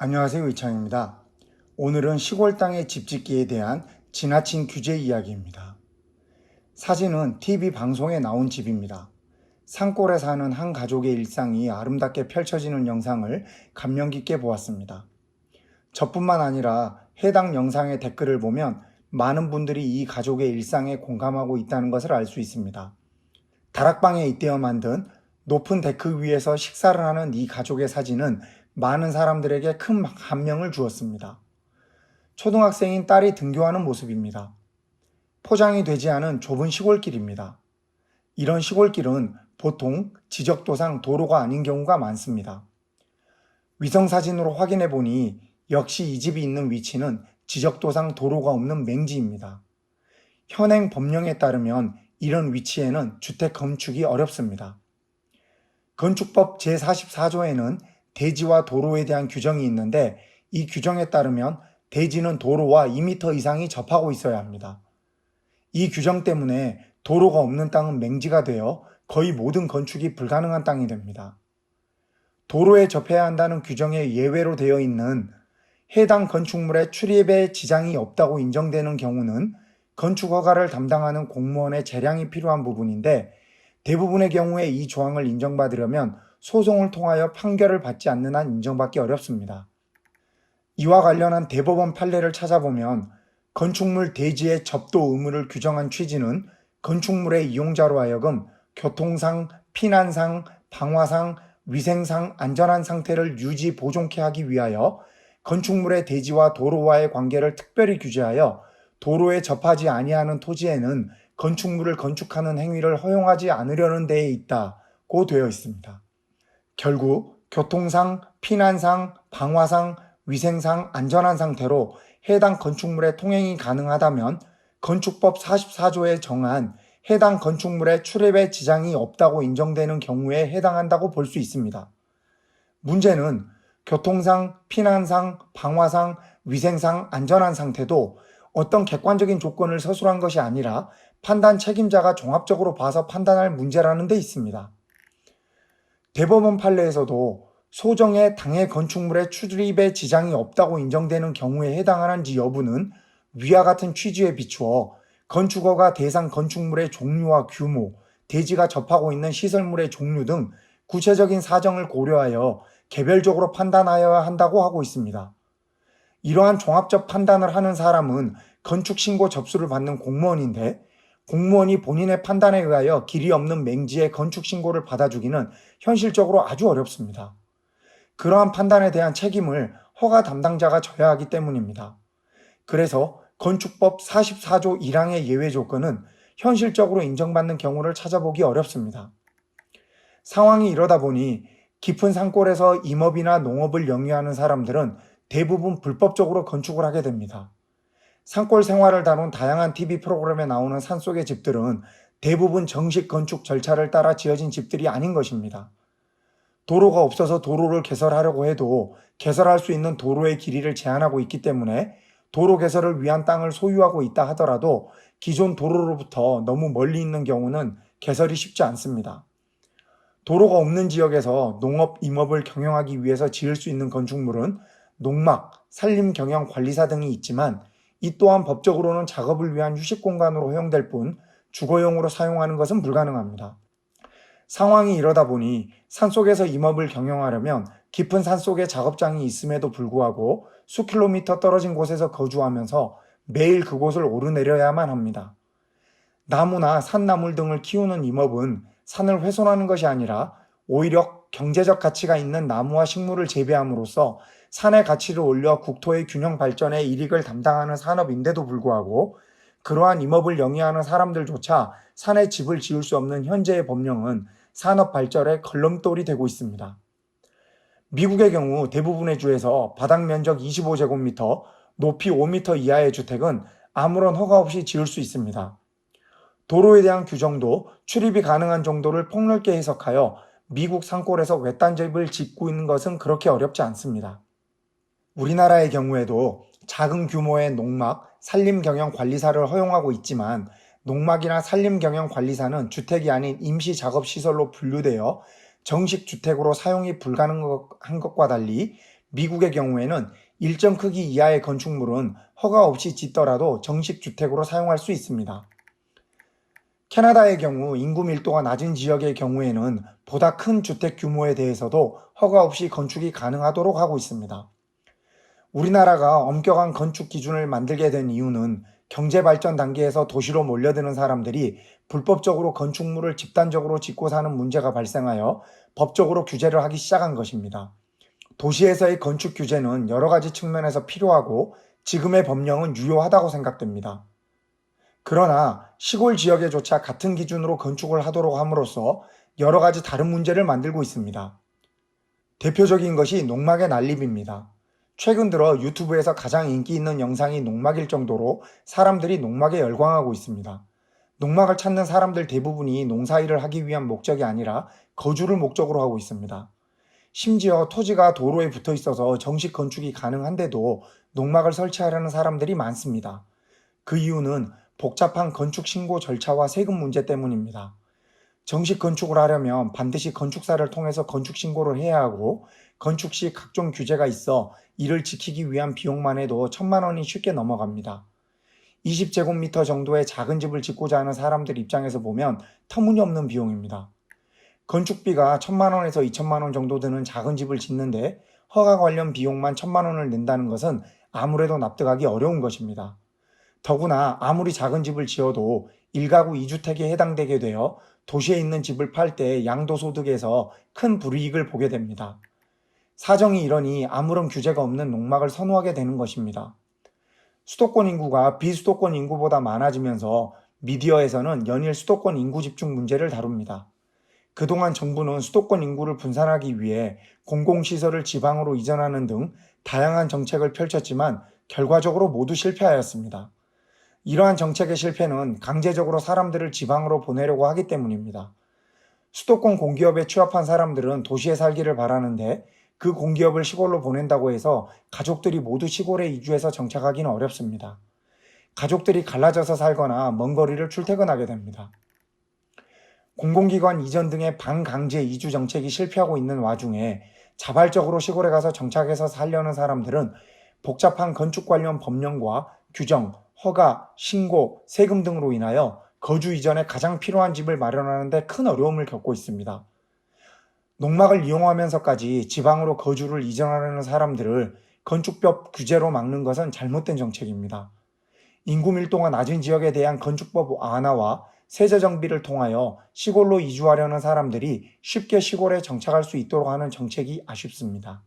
안녕하세요. 이창입니다. 오늘은 시골 땅의 집 짓기에 대한 지나친 규제 이야기입니다. 사진은 TV 방송에 나온 집입니다. 산골에 사는 한 가족의 일상이 아름답게 펼쳐지는 영상을 감명 깊게 보았습니다. 저뿐만 아니라 해당 영상의 댓글을 보면 많은 분들이 이 가족의 일상에 공감하고 있다는 것을 알 수 있습니다. 다락방에 잇대어 만든 높은 데크 위에서 식사를 하는 이 가족의 사진은 많은 사람들에게 큰 감명을 주었습니다. 초등학생인 딸이 등교하는 모습입니다. 포장이 되지 않은 좁은 시골길입니다. 이런 시골길은 보통 지적도상 도로가 아닌 경우가 많습니다. 위성사진으로 확인해 보니 역시 이 집이 있는 위치는 지적도상 도로가 없는 맹지입니다. 현행 법령에 따르면 이런 위치에는 주택 건축이 어렵습니다. 건축법 제44조에는 대지와 도로에 대한 규정이 있는데 이 규정에 따르면 대지는 도로와 2m 이상이 접하고 있어야 합니다. 이 규정 때문에 도로가 없는 땅은 맹지가 되어 거의 모든 건축이 불가능한 땅이 됩니다. 도로에 접해야 한다는 규정에 예외로 되어 있는 해당 건축물의 출입에 지장이 없다고 인정되는 경우는 건축 허가를 담당하는 공무원의 재량이 필요한 부분인데 대부분의 경우에 이 조항을 인정받으려면 소송을 통하여 판결을 받지 않는 한 인정받기 어렵습니다. 이와 관련한 대법원 판례를 찾아보면 건축물 대지의 접도 의무를 규정한 취지는 건축물의 이용자로 하여금 교통상, 피난상, 방화상, 위생상 안전한 상태를 유지 보존케 하기 위하여 건축물의 대지와 도로와의 관계를 특별히 규제하여 도로에 접하지 아니하는 토지에는 건축물을 건축하는 행위를 허용하지 않으려는 데에 있다고 되어 있습니다. 결국 교통상, 피난상, 방화상, 위생상 안전한 상태로 해당 건축물의 통행이 가능하다면 건축법 44조에 정한 해당 건축물의 출입에 지장이 없다고 인정되는 경우에 해당한다고 볼 수 있습니다. 문제는 교통상, 피난상, 방화상, 위생상 안전한 상태도 어떤 객관적인 조건을 서술한 것이 아니라 판단 책임자가 종합적으로 봐서 판단할 문제라는 데 있습니다. 대법원 판례에서도 소정의 당해 건축물의 출입에 지장이 없다고 인정되는 경우에 해당하는지 여부는 위와 같은 취지에 비추어 건축허가 대상 건축물의 종류와 규모, 대지가 접하고 있는 시설물의 종류 등 구체적인 사정을 고려하여 개별적으로 판단하여야 한다고 하고 있습니다. 이러한 종합적 판단을 하는 사람은 건축신고 접수를 받는 공무원인데 공무원이 본인의 판단에 의하여 길이 없는 맹지의 건축 신고를 받아주기는 현실적으로 아주 어렵습니다. 그러한 판단에 대한 책임을 허가 담당자가 져야 하기 때문입니다. 그래서 건축법 44조 1항의 예외 조건은 현실적으로 인정받는 경우를 찾아보기 어렵습니다. 상황이 이러다 보니 깊은 산골에서 임업이나 농업을 영위하는 사람들은 대부분 불법적으로 건축을 하게 됩니다. 산골 생활을 다룬 다양한 TV 프로그램에 나오는 산속의 집들은 대부분 정식 건축 절차를 따라 지어진 집들이 아닌 것입니다. 도로가 없어서 도로를 개설하려고 해도 개설할 수 있는 도로의 길이를 제한하고 있기 때문에 도로 개설을 위한 땅을 소유하고 있다 하더라도 기존 도로로부터 너무 멀리 있는 경우는 개설이 쉽지 않습니다. 도로가 없는 지역에서 농업, 임업을 경영하기 위해서 지을 수 있는 건축물은 농막, 산림 경영 관리사 등이 있지만 이 또한 법적으로는 작업을 위한 휴식 공간으로 허용될 뿐 주거용으로 사용하는 것은 불가능합니다. 상황이 이러다 보니 산속에서 임업을 경영하려면 깊은 산속에 작업장이 있음에도 불구하고 수 킬로미터 떨어진 곳에서 거주하면서 매일 그곳을 오르내려야만 합니다. 나무나 산나물 등을 키우는 임업은 산을 훼손하는 것이 아니라 오히려 경제적 가치가 있는 나무와 식물을 재배함으로써 산의 가치를 올려 국토의 균형 발전에 이익을 담당하는 산업인데도 불구하고 그러한 임업을 영위하는 사람들조차 산에 집을 지을 수 없는 현재의 법령은 산업 발전의 걸림돌이 되고 있습니다. 미국의 경우 대부분의 주에서 바닥 면적 25제곱미터, 높이 5m 이하의 주택은 아무런 허가 없이 지을 수 있습니다. 도로에 대한 규정도 출입이 가능한 정도를 폭넓게 해석하여 미국 산골에서 외딴 집을 짓고 있는 것은 그렇게 어렵지 않습니다. 우리나라의 경우에도 작은 규모의 농막, 산림경영관리사를 허용하고 있지만 농막이나 산림경영관리사는 주택이 아닌 임시작업시설로 분류되어 정식 주택으로 사용이 불가능한 것과 달리 미국의 경우에는 일정 크기 이하의 건축물은 허가 없이 짓더라도 정식 주택으로 사용할 수 있습니다. 캐나다의 경우 인구 밀도가 낮은 지역의 경우에는 보다 큰 주택 규모에 대해서도 허가 없이 건축이 가능하도록 하고 있습니다. 우리나라가 엄격한 건축 기준을 만들게 된 이유는 경제 발전 단계에서 도시로 몰려드는 사람들이 불법적으로 건축물을 집단적으로 짓고 사는 문제가 발생하여 법적으로 규제를 하기 시작한 것입니다. 도시에서의 건축 규제는 여러 가지 측면에서 필요하고 지금의 법령은 유효하다고 생각됩니다. 그러나 시골 지역에조차 같은 기준으로 건축을 하도록 함으로써 여러 가지 다른 문제를 만들고 있습니다. 대표적인 것이 농막의 난립입니다. 최근 들어 유튜브에서 가장 인기 있는 영상이 농막일 정도로 사람들이 농막에 열광하고 있습니다. 농막을 찾는 사람들 대부분이 농사일을 하기 위한 목적이 아니라 거주를 목적으로 하고 있습니다. 심지어 토지가 도로에 붙어 있어서 정식 건축이 가능한데도 농막을 설치하려는 사람들이 많습니다. 그 이유는 복잡한 건축 신고 절차와 세금 문제 때문입니다. 정식 건축을 하려면 반드시 건축사를 통해서 건축 신고를 해야 하고 건축 시 각종 규제가 있어 이를 지키기 위한 비용만 해도 천만 원이 쉽게 넘어갑니다. 20제곱미터 정도의 작은 집을 짓고자 하는 사람들 입장에서 보면 터무니없는 비용입니다. 건축비가 천만 원에서 이천만 원 정도 드는 작은 집을 짓는데 허가 관련 비용만 천만 원을 낸다는 것은 아무래도 납득하기 어려운 것입니다. 더구나 아무리 작은 집을 지어도 1가구 2주택에 해당되게 되어 도시에 있는 집을 팔 때 양도소득에서 큰 불이익을 보게 됩니다. 사정이 이러니 아무런 규제가 없는 농막을 선호하게 되는 것입니다. 수도권 인구가 비수도권 인구보다 많아지면서 미디어에서는 연일 수도권 인구 집중 문제를 다룹니다. 그동안 정부는 수도권 인구를 분산하기 위해 공공시설을 지방으로 이전하는 등 다양한 정책을 펼쳤지만 결과적으로 모두 실패하였습니다. 이러한 정책의 실패는 강제적으로 사람들을 지방으로 보내려고 하기 때문입니다. 수도권 공기업에 취업한 사람들은 도시에 살기를 바라는데 그 공기업을 시골로 보낸다고 해서 가족들이 모두 시골에 이주해서 정착하기는 어렵습니다. 가족들이 갈라져서 살거나 먼 거리를 출퇴근하게 됩니다. 공공기관 이전 등의 반강제 이주 정책이 실패하고 있는 와중에 자발적으로 시골에 가서 정착해서 살려는 사람들은 복잡한 건축 관련 법령과 규정, 허가, 신고, 세금 등으로 인하여 거주 이전에 가장 필요한 집을 마련하는데 큰 어려움을 겪고 있습니다. 농막을 이용하면서까지 지방으로 거주를 이전하려는 사람들을 건축법 규제로 막는 것은 잘못된 정책입니다. 인구 밀도가 낮은 지역에 대한 건축법 완화와 세제 정비를 통하여 시골로 이주하려는 사람들이 쉽게 시골에 정착할 수 있도록 하는 정책이 아쉽습니다.